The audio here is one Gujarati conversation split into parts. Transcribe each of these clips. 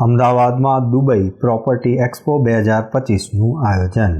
અમદાવાદમાં દુબઈ પ્રોપર્ટી એક્સપો બે હજાર પચીસનું આયોજન.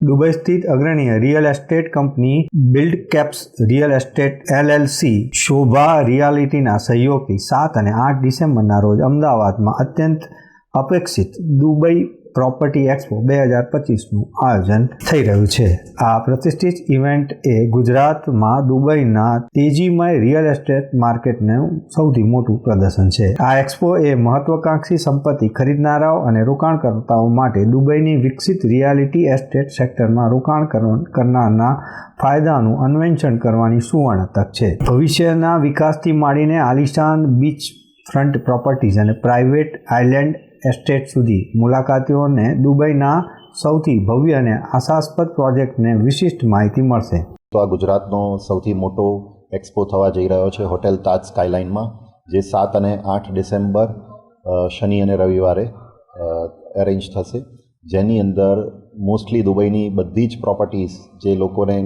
દુબઈ સ્થિત અગ્રણીય real estate company build caps real estate LLC Sobha રિયાલિટીના સહયોગથી સાત અને આઠ ડિસેમ્બરના રોજ અમદાવાદમાં અત્યંત અપેક્ષિત દુબઈ પ્રોપર્ટી એક્સપો બે હજાર પચીસનું આયોજન થઈ રહ્યું છે. આ પ્રતિષ્ઠિત ઇવેન્ટ એ ગુજરાતમાં દુબઈના તેજીમય રિયલ એસ્ટેટ માર્કેટનું સૌથી મોટું પ્રદર્શન છે. આ એક્સપો એ મહત્વકાંક્ષી સંપત્તિ ખરીદનારાઓ અને રોકાણકર્તાઓ માટે દુબઈની વિકસિત રિયાલિટી એસ્ટેટ સેક્ટરમાં રોકાણ કરનારના ફાયદાનું અન્વેષણ કરવાની સુવર્ણ તક છે. ભવિષ્યના વિકાસથી માંડીને આલિશાન બીચ ફ્રન્ટ પ્રોપર્ટીઝ અને પ્રાઇવેટ આઇલેન્ડ એસ્ટેટ સુધી મુલાકાતીઓને દુબઈના સૌથી ભવ્ય અને આશાસ્પદ પ્રોજેક્ટને વિશિષ્ટ માહિતી મળશે. તો આ ગુજરાતનો સૌથી મોટો એક્સપો થવા જઈ રહ્યો છે હોટેલ તાજ સ્કાયલાઇનમાં, જે સાત અને આઠ ડિસેમ્બર શનિ અને રવિવારે અરેન્જ થશે. જેની અંદર મોસ્ટલી દુબઈની બધી જ પ્રોપર્ટીઝ જે લોકોને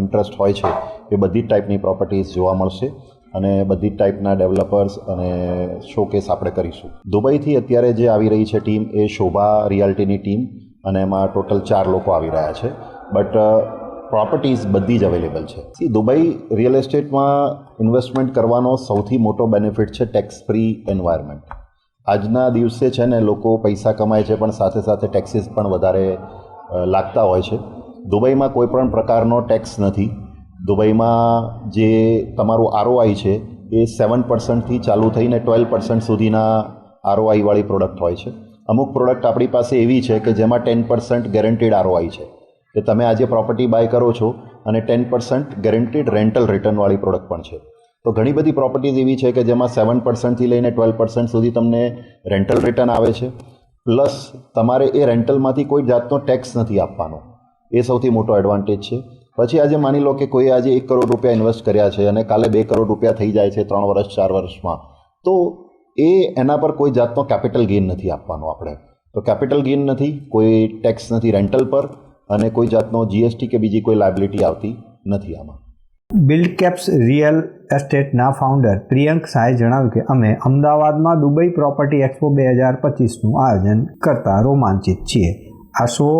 ઇન્ટરેસ્ટ હોય છે એ બધી જ ટાઈપની પ્રોપર્ટીઝ જોવા મળશે. અને બધી ટાઈપના ડેવલપર્સ અને શોકેસ આપણે કરીશું. દુબઈથી અત્યારે જે આવી રહી છે ટીમ એ શોભા રિયાલિટીની ટીમ અને એમાં ટોટલ ચાર લોકો આવી રહ્યા છે. બટ પ્રોપર્ટીઝ બધી જ અવેલેબલ છે. સી દુબઈ રિયલ એસ્ટેટમાં ઇન્વેસ્ટમેન્ટ કરવાનો સૌથી મોટો બેનિફિટ છે ટેક્સ ફ્રી એન્વાયરમેન્ટ આજના દિવસે છે ને લોકો પૈસા કમાય છે પણ સાથે સાથે ટેક્સીસ પણ વધારે લાગતા હોય છે. દુબઈમાં કોઈ પણ પ્રકારનો ટેક્સ નથી. દુબઈમાં જે તમારું આરઓઆઈ છે, એ સેવન પર્સન્ટથી ચાલુ થઈને ટ્વેલ્વ પર્સન્ટ સુધીના આરઓઆઈવાળી પ્રોડક્ટ હોય છે. અમુક પ્રોડક્ટ આપણી પાસે એવી છે કે જેમાં ટેન પર્સન્ટ ગેરંટીડ આરઓઆઈ છે. કે તમે આજે પ્રોપર્ટી બાય કરો છો અને ટેન પર્સન્ટ ગેરંટીડ રેન્ટલ રિટર્નવાળી પ્રોડક્ટ પણ છે. તો ઘણી બધી પ્રોપર્ટીઝ એવી છે કે જેમાં સેવન પર્સન્ટથી લઈને ટ્વેલ્વ પર્સન્ટ સુધી તમને રેન્ટલ રિટર્ન આવે છે. પ્લસ તમારે એ રેન્ટલમાંથી કોઈ જાતનો ટેક્સ નથી આપવાનો. એ સૌથી મોટો એડવાન્ટેજ છે. પછી આજે માની લો કે કોઈ આજે એક કરોડ રૂપિયા ઇન્વેસ્ટ કર્યા છે અને કાલે બે કરોડ રૂપિયા થઈ જાય છે ત્રણ વર્ષ, ચાર વર્ષમાં, તો એ એના પર કોઈ જાતનો કેપિટલ ગેઇન નથી આપવાનો આપણે. તો કેપિટલ ગેઇન નથી, કોઈ ટેક્સ નથી રેન્ટલ પર અને કોઈ જાતનો જીએસટી કે બીજી કોઈ લાયબિલિટી આવતી નથી આમાં. બિલ્ડ કેપ્સ રિયલ એસ્ટેટના ફાઉન્ડર પ્રિયંક શાહે જણાવ્યું કે અમે અમદાવાદમાં દુબઈ પ્રોપર્ટી એક્સપો બે હજાર પચીસનું આયોજન કરતા રોમાંચિત છીએ. આ શો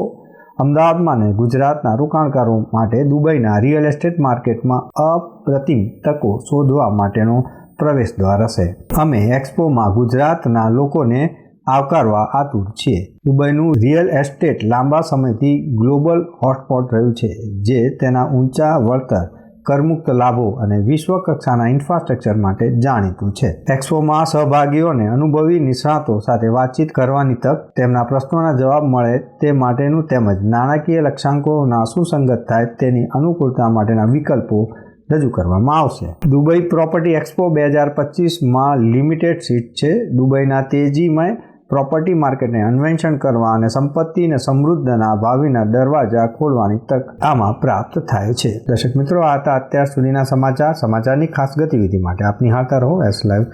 અમદાવાદમાં ને ગુજરાતના રોકાણકારો માટે દુબઈના રિયલ એસ્ટેટ માર્કેટમાં અપ્રતિમ તકો શોધવા માટેનો પ્રવેશ દ્વાર હશે. અમે એક્સપોમાં ગુજરાતના લોકોને આવકારવા આતુર છીએ. દુબઈનું રિયલ એસ્ટેટ લાંબા સમયથી ગ્લોબલ હોટસ્પોટ રહ્યું છે, જે તેના ઊંચા વળતર કરમુક્ત લાભો અને વિશ્વ કક્ષાના ઇન્ફ્રાસ્ટ્રક્ચર માટે જાણીતું છે. એક્સપોમાં સહભાગીઓને અનુભવી નિષ્ણાતો સાથે વાતચીત કરવાની તક તેમના પ્રશ્નોના જવાબ મળે તે માટેનું તેમજ નાણાકીય લક્ષ્યાંકોના સુસંગત થાય તેની અનુકૂળતા માટેના વિકલ્પો રજૂ કરવામાં આવશે. દુબઈ પ્રોપર્ટી એક્સપો બે હજાર પચીસમાં લિમિટેડ સીટ છે. દુબઈના તેજીમય પ્રોપર્ટી માર્કેટને અન્વેષણ કરવા અને સંપત્તિ અને સમૃદ્ધના ભાવિના દરવાજા ખોલવાની તક આમાં પ્રાપ્ત થાય છે. દર્શક મિત્રો, આ હતા અત્યાર સુધીના સમાચાર. સમાચારની ખાસ ગતિવિધિ માટે આપ નિહાળતા રહો એસ લાઈવ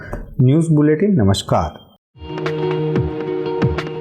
ન્યૂઝ બુલેટિન. નમસ્કાર.